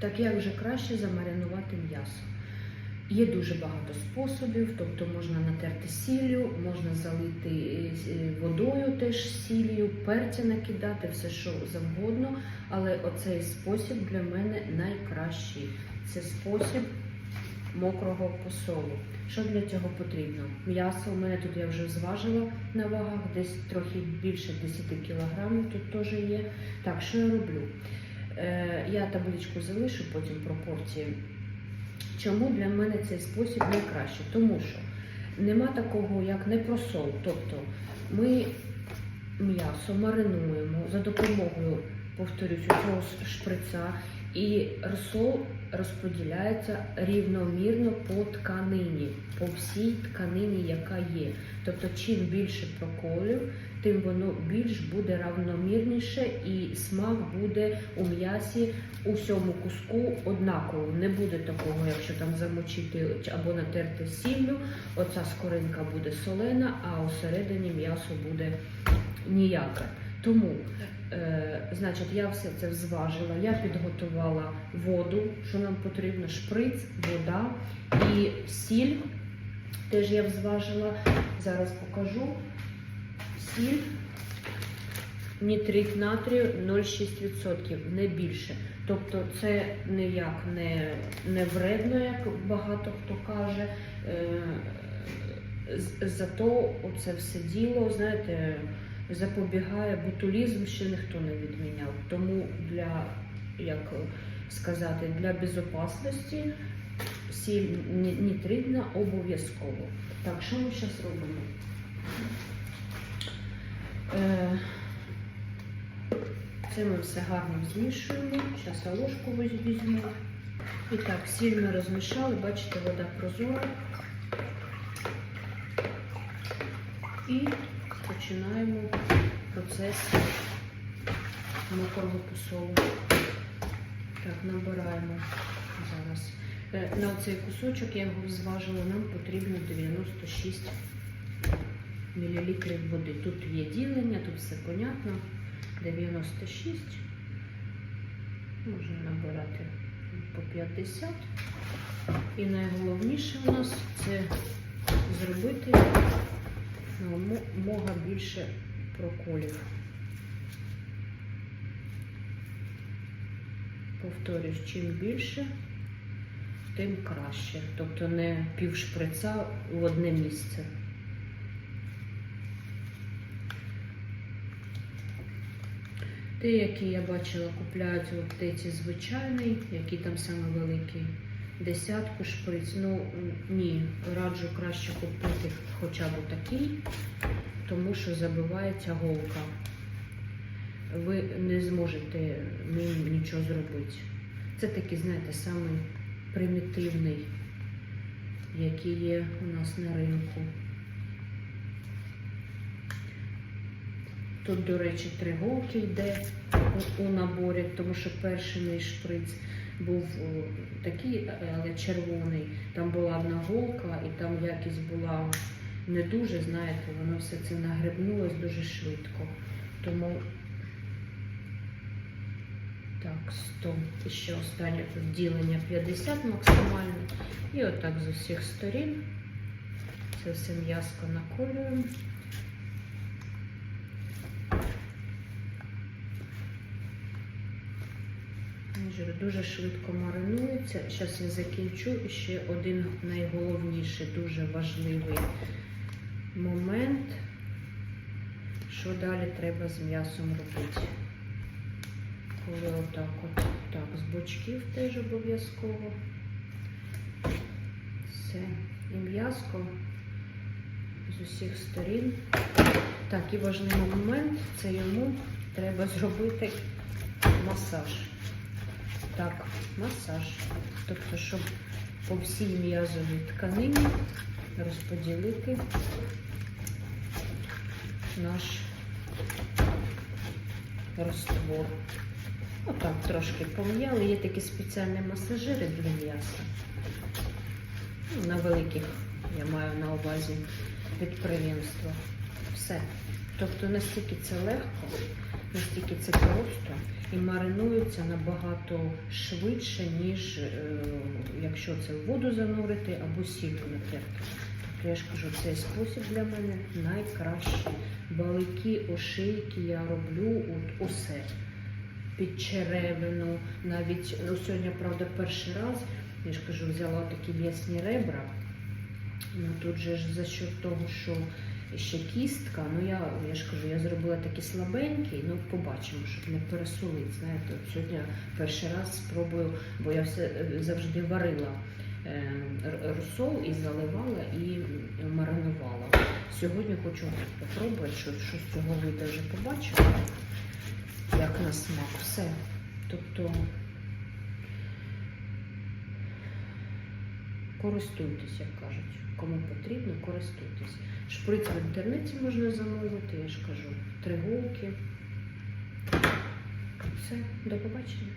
Так як же краще замаринувати м'ясо? Є дуже багато способів, тобто можна натерти сіллю, можна залити е, водою теж сіллю, перця накидати, все що завгодно. Але оцей спосіб для мене найкращий. Це спосіб мокрого посолу. Що для цього потрібно? М'ясо у мене тут я вже зважила на вагах, десь трохи більше 10 кілограмів тут теж є. Так, що я роблю? Е, я табличку залишу, потім пропорції. Чому для мене цей спосіб найкращий? Тому що нема такого, як не просол. Тобто ми м'ясо маринуємо за допомогою, повторюсь, цього шприца, і розсол розподіляється рівномірно по тканині, по всій тканині, яка є. Тобто, чим більше проколів, тим воно більш буде равномірніше і смак буде у м'ясі у всьому куску однаково. Не буде такого, якщо там замочити або натерти сіллю, оця скоринка буде солена, а усередині м'ясо буде ніяке. Тому, е, значить, я все це зважила, я підготувала воду, що нам потрібно, шприц, вода і сіль. Теж я зважила, зараз покажу. Сіль, нітрит натрію 0,6%, не більше. Тобто це ніяк не, не вредно, як багато хто каже. Е, Зато оце все діло, знаєте, запобігає ботулізм, ще ніхто не відміняв. Тому для, як сказати, для безопасності сіль ні- нітритна обов'язково. Так, що ми зараз робимо? Це ми все гарно змішуємо. Зараз я ложку візь- візьму. І так, сіль розмішали, бачите, вода прозора. І починаємо процес мокрого посолу. Так, набираємо зараз. Е, На цей кусочок я його зважила, нам потрібно 96 мл води. Тут є ділення, тут все понятно. 96. Можна набирати по 50. І найголовніше у нас це зробити мога більше проколів. Повторюсь, чим більше, тим краще. Тобто не пів шприца в одне місце. Ті, які я бачила, купляють в аптеці звичайний, які там саме великі, десятку шприц. Ну ні, раджу краще купити хоча б такий, тому що забивається голка. Ви не зможете ним нічого зробити. Це такий, знаєте, самий примітивний, який є у нас на ринку. Тут, до речі, три голки йде у, наборі, тому що перший мій шприц був такий, але червоний. Там була одна голка, і там якість була не дуже, знаєте, воно все це нагребнулось дуже швидко. Тому так, 100. І ще останнє тут ділення 50 максимально. І отак з усіх сторін. Це все м'язко наколюємо. Дуже швидко маринується. Зараз я закінчу і ще один найголовніший, дуже важливий момент, що далі треба з м'ясом робити. Коли отак от, так, з бочків теж обов'язково. Все. І м'яско з усіх сторін. Так, і важливий момент, це йому треба зробити масаж. Так, масаж. Тобто, щоб по всій м'язовій тканині розподілити наш розтвор. Отак трошки пом'яли. Є такі спеціальні масажири для м'яса. Ну, На великих я маю на увазі підприємства. Все. Тобто настільки це легко, Настільки це просто і маринується набагато швидше, ніж е, якщо це в воду занурити або сіллю натерти. Тобто я ж кажу, цей спосіб для мене найкращий. Балики, ошейки я роблю от усе. Під черевину, навіть ну, сьогодні, правда, перший раз, я ж кажу, взяла такі м'ясні ребра. Ну тут же ж за счет того, що ще кістка, ну я, я ж кажу, я зробила такі слабенькі, ну побачимо, щоб не пересолити. Знаєте, от сьогодні перший раз спробую, бо я все е, завжди варила е, розсол і заливала і маринувала. Сьогодні хочу спробувати, що, що з цього вийде вже побачимо, як на смак. Все. Тобто користуйтесь, як кажуть. Кому потрібно, користуйтесь. Шприц в інтернеті можна замовити, я ж кажу, Тригулки. Все, до побачення.